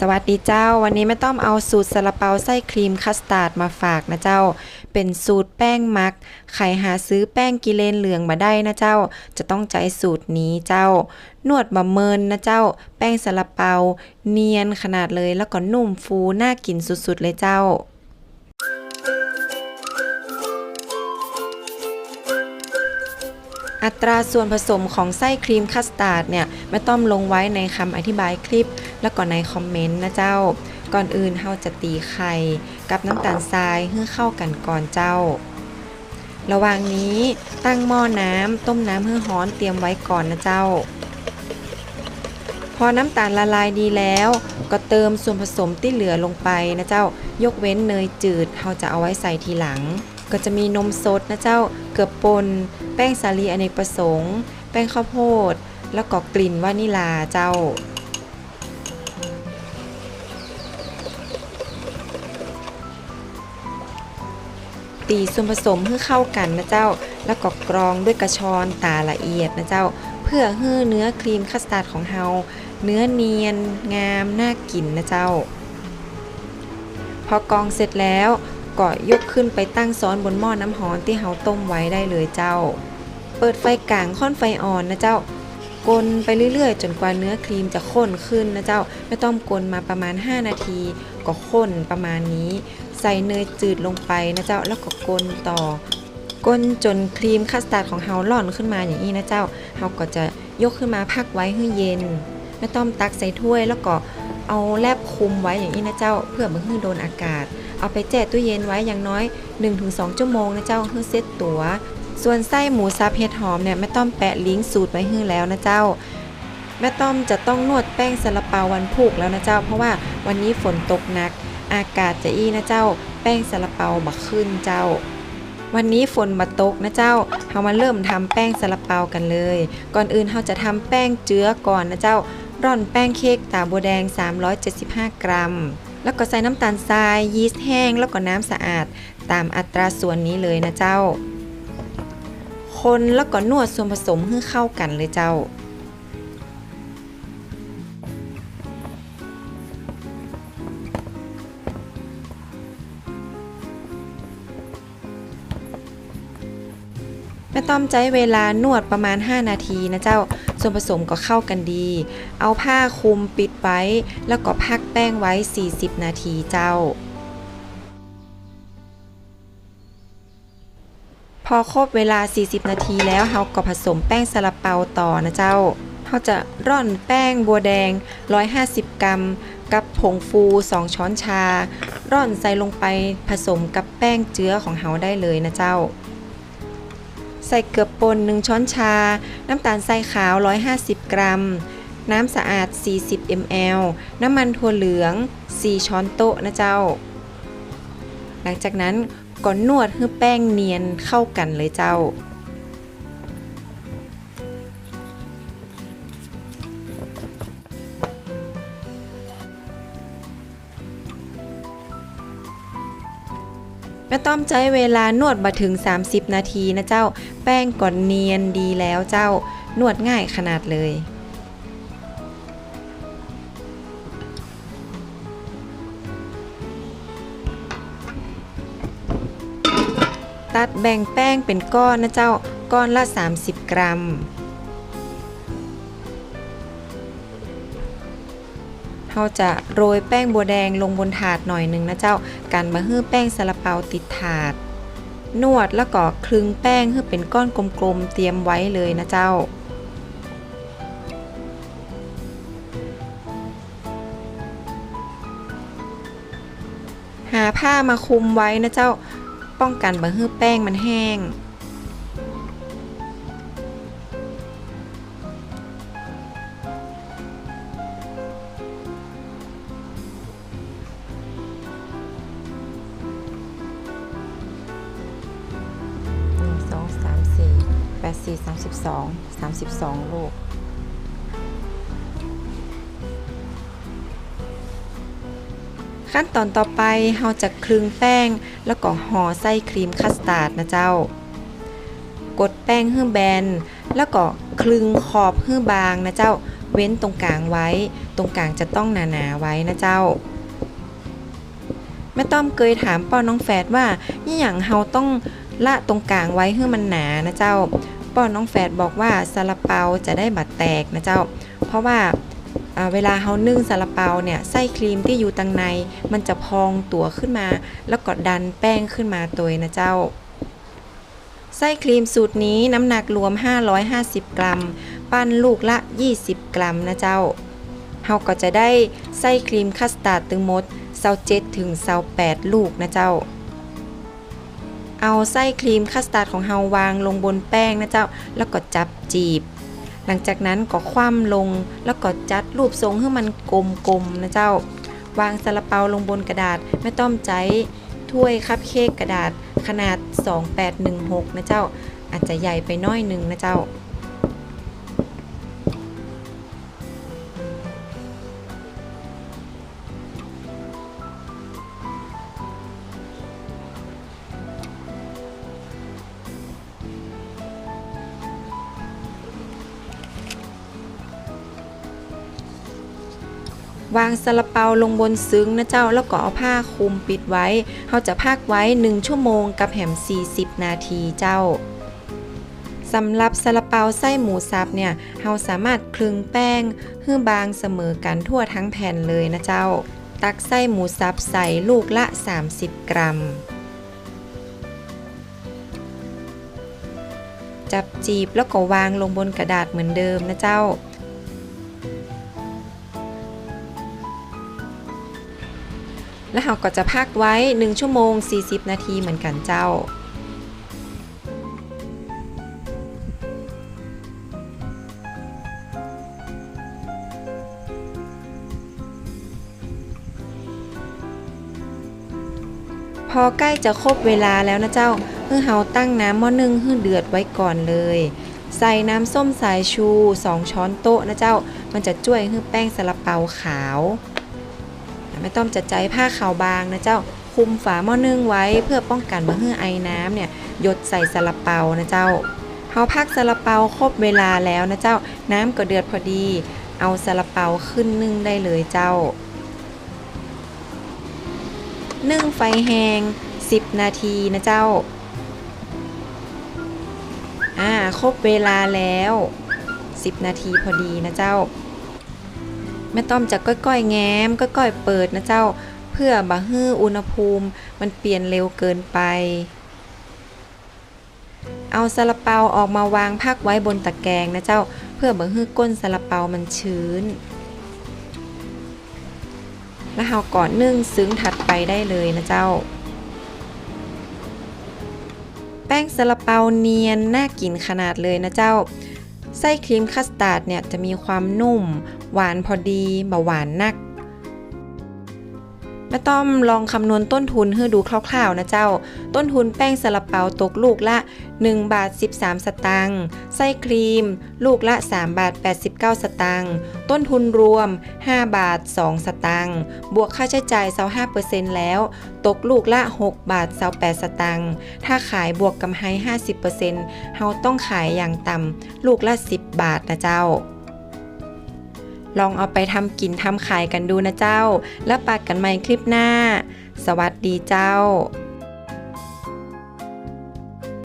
สวัสดีเจ้า วันนี้แม่ต้อมเอาสูตรซาลาเปาไส้ครีมคัสตาร์ดมาฝากนะเจ้า เป็นสูตรแป้งมักใครหาซื้อแป้งกิเลนเหลืองมาได้นะเจ้า จะต้องใจสูตรนี้เจ้า นวดบะเมินนะเจ้า แป้งซาลาเปา เนียนขนาดเลยแล้วก็นุ่มฟูน่ากินสุดๆเลยเจ้า อัตราส่วนผสมของไส้ครีมคัสตาร์ดเนี่ยแม่ต้อมลงไว้ในคำอธิบายคลิป แล้วก็ในคอมเมนต์นะเจ้า ก่อนอื่นเราจะตีไข่กับน้ำตาลทรายให้เข้ากันก่อนเจ้า ระหว่างนี้ตั้งหม้อน้ำต้มน้ำให้ร้อนเตรียมไว้ก่อนนะเจ้า พอน้ำตาลละลายดีแล้ว ก็เติมส่วนผสมที่เหลือลงไปนะเจ้า ยกเว้นเนยจืดเราจะเอาไว้ใส่ทีหลัง ก็จะมีนมสดนะเจ้าเกือบปน แป้งสาลีอเนกประสงค์ แป้งข้าวโพด แล้วก็กลิ่นวานิลาเจ้าตีส่วนผสมให้เข้ากันนะเจ้า แล้วก็กรองด้วยกระชอนตาละเอียดนะเจ้า เพื่อให้เนื้อครีมคัสตาร์ดของเฮาเนื้อเนียนงามน่ากินนะเจ้า พอกรองเสร็จแล้ว ก็ยกขึ้นไปตั้งซ้อนบนหม้อน้ำร้อนที่เฮาต้มไว้ได้เลยเจ้า เปิดไฟกลางค่อนไฟอ่อนนะเจ้ากลไปเรื่อยๆ จนกว่าเนื้อครีมจะข้นขึ้นนะเจ้า ไม่ต้องกลมาประมาณ 5 นาที ก็ข้นประมาณนี้ ใส่เนยจืดลงไปนะเจ้าแล้วก็กลต่อกลจนครีมคัสตาร์ดของเฮาล่อนขึ้นมาอย่างนี้นะเจ้าเฮาก็จะยกขึ้นมาพักไว้ให้เย็นไม่ต้องตักใส่ถ้วยแล้วก็เอาแลบคุมไว้อย่างนี้นะเจ้า เพื่อมันให้โดนอากาศ เอาไปแช่ตู้เย็นไว้อย่างน้อย 1-2 ชั่วโมงนะเจ้าเพื่อเซตตัว ส่วนไส้หมูซับเห็ดหอมเนี่ยแม่ต้อมแปะลิงก์สูตรไว้ให้แล้วนะเจ้า แม่ต้อมจะต้องนวดแป้งซาลาเปาวันพุกแล้วนะเจ้า เพราะว่าวันนี้ฝนตกหนัก อากาศจะอี้นะเจ้า แป้งซาลาเปาบักขึ้นเจ้าวันนี้ฝนมาตกนะเจ้าเฮามาเริ่มทำแป้งซาลาเปากันเลย ก่อนอื่นเฮาจะทำแป้งเจือก่อนนะเจ้า ร่อนแป้งเค้กตาบัวแดง 375 กรัม แล้วก็ใส่น้ำตาลทรายยีสต์แห้ง แล้วก็น้ำสะอาดตามอัตราส่วนนี้เลยนะเจ้า คนแล้วก็นวดส่วนผสมให้เข้ากันเลยเจ้า ม่ต้อมใจเวลานวดประมาณ 5 นาทีนะเจ้า ส่วนผสมก็เข้ากันดี เอาผ้าคลุมปิดไว้ แล้วก็พักแป้งไว้ 40 นาทีเจ้า พอครบเวลา 40 นาทีแล้วเราก็ผสมแป้งซาลาเปาต่อนะเจ้าเราจะร่อนแป้งบัวแดง 150 กรัม กับผงฟู 2 ช้อนชา ร่อนใส่ลงไปผสมกับแป้งเจื้อของเฮาได้เลยนะเจ้า ใส่เกลือป่น1ช้อนชา น้ำตาลทรายขาว 150 กรัม น้ำสะอาด 40 ml น้ำมันถั่วเหลือง 4 ช้อนโต๊ะนะเจ้า หลังจากนั้นก็นวดให้แป้งเนียนเข้ากันเลยเจ้า ต้อมใจเวลานวดมาถึง 30 นาทีนะเจ้า แป้งก่อนเนียนดีแล้วเจ้านวดง่ายขนาดเลยตัดแบ่งแป้งเป็นก้อนนะเจ้าก้อนละ 30 กรัม เราจะโรยแป้งบัวแดงลงบนถาดหน่อยหนึ่งนะเจ้ากันมาให้แป้งซาลาเปาติดถาด นวดแล้วก็คลึงแป้งให้เป็นก้อนกลมๆเตรียมไว้เลยนะเจ้าหาผ้ามาคุมไว้นะเจ้า ป้องกันบะฮื้อแป้งมันแห้ง 4 32 32 ลูก ขั้นตอนต่อไปเราจะคลึงแป้งแล้วก็ห่อไส้ครีมคัสตาร์ดนะเจ้า กดแป้งให้แบน แล้วก็คลึงขอบให้บางนะเจ้า เว้นตรงกลางไว้ ตรงกลางจะต้องหนาๆไว้นะเจ้าแม่ต้อมเคยถามป้อน้องแฟดว่านี่อย่างเฮาต้องละตรงกลางไว้ให้มันหนานะเจ้า ป้อนน้องแฝดบอกว่าซาลาเปาจะได้บัดแตกนะเจ้า เพราะว่าเวลาเฮานึ่งซาลาเปาเนี่ยไส้ครีมที่อยู่ตังใน มันจะพองตัวขึ้นมา แล้วก็ดันแป้งขึ้นมาตัวนะเจ้า ไส้ครีมสูตรนี้น้ำหนักรวม 550 กรัม ปั้นลูกละ 20 กรัมนะเจ้าเฮาก็จะได้ไส้ครีมคัสตาร์ดตึงมด27ถึง28ลูกนะเจ้า เอาไส้ครีมคัสตาร์ดของเฮาวางลงบนแป้งนะเจ้า แล้วก็จับจีบ หลังจากนั้นก็คว่ำลง แล้วก็จัดรูปทรงให้มันกลมๆนะเจ้า วางซาลาเปาลงบนกระดาษไม่ต้องใจถ้วยคัพเค้กกระดาษขนาด 2816 นะเจ้า อาจจะใหญ่ไปน้อยหนึ่งนะเจ้า วางซาลาเปาลงบนซึ้งนะเจ้าแล้วก็เอาผ้าคลุมปิดไว้เขาจะพักไว้ 1 ชั่วโมงกับแหม 40 นาทีเจ้าสำหรับซาลาเปาไส้หมูสับเนี่ยเราสามารถคลึงแป้งให้บางเสมอกันทั่วทั้งแผ่นเลยนะเจ้า ตักไส้หมูสับใส่ลูกละ 30 กรัม จับจีบแล้วก็วางลงบนกระดาษเหมือนเดิมนะเจ้า แล้วเราก็จะพักไว้ 1 ชั่วโมง 40 นาทีเหมือนกันเจ้า พอใกล้จะครบเวลาแล้วนะเจ้าเพื่อเฮาตั้งน้ำหม้อนึ่งให้เดือดไว้ก่อนเลย ใส่น้ำส้มสายชู 2 ช้อนโต๊ะนะเจ้า มันจะช่วยให้แป้งซาลาเปาขาว ไม่ต้องจะใจผ้าขาวบางนะเจ้าคุมฝาหม้อนึ่งไว้เพื่อป้องกันไม่ให้ไอ้น้ำเนี่ยหยดใส่ซาลาเปานะเจ้าเฮาพักซาลาเปาครบเวลาแล้วนะเจ้า น้ำก็เดือดพอดี เอาซาลาเปาขึ้นนึ่งได้เลยเจ้า นึ่งไฟแห้ง10 นาทีนะเจ้าอ่าครบเวลาแล้ว 10 นาทีพอดีนะเจ้า แม่ต้อมจะก้อยๆ แง้มก้อยๆ เปิดนะเจ้า เพื่อบะฮื้ออุณหภูมิ มันเปลี่ยนเร็วเกินไป เอาซาลาเปาออกมาวางพักไว้บนตะแกรงนะเจ้า เพื่อบะฮื้อก้นซาลาเปามันชื้น แล้วเราก่อนนึ่งซึ้งถัดไปได้เลยนะเจ้าแป้งซาลาเปาเนียนน่ากินขนาดเลยนะเจ้า ไส้ครีมคัสตาร์ดเนี่ยจะมีความนุ่ม หวานพอดีบาหวานนักแม่ต้อมลองคำนวณต้นทุนให้ดูคร่าวๆนะเจ้า ต้นทุนแป้งซาลาเปาตกลูกละ 1 บาท 13 สตางค์ ไส้ครีม ลูกละ 3 บาท 89 สตางค์ ต้นทุนรวม 5 บาท 2 สตางค์ บวกค่าใช้จ่าย 25%แล้ว ตกลูกละ 6 บาท 28 สตางค์ ถ้าขายบวกกำไร 50%เฮาต้องขายอย่างต่ำลูกละ 10 บาทนะเจ้า ลองเอาไปทำกินทำขายกันดูนะเจ้า แล้วปากกันใหม่คลิปหน้า สวัสดีเจ้า